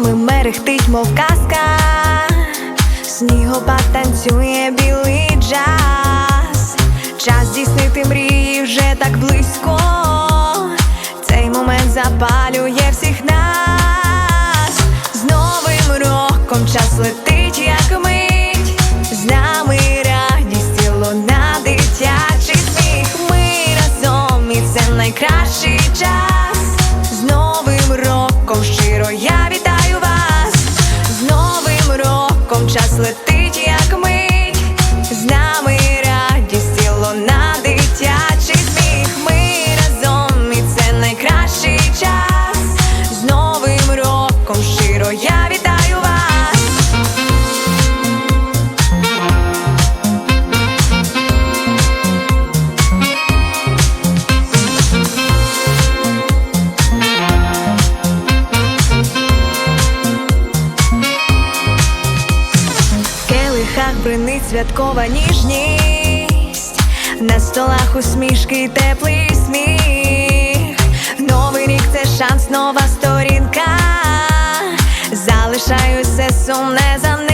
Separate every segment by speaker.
Speaker 1: вогнями мерехтить, мов казка, снігопад танцює білий джаз, час здійснити мрії вже так близько. Цей момент запалює всіх нас. З новим роком час летить, як мить. З нами радість і луна дитячий сміх. Ми разом і це найкращий час. З новим роком щиро я вітаю роком бринить святкова ніжність, на столах усмішки, і теплий сміх. Новий рік це шанс, нова сторінка. Залишаю все сумне за ним.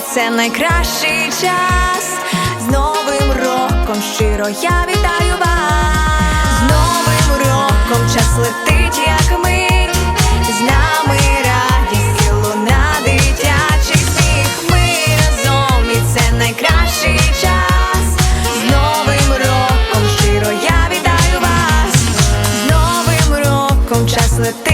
Speaker 1: Це найкращий час. З новим роком щиро я вітаю вас. З новим роком час летить, як мить. З нами радість і луна дитячий сміх. Ми разом і це найкращий час. З новим роком щиро я вітаю вас. З новим роком час летить.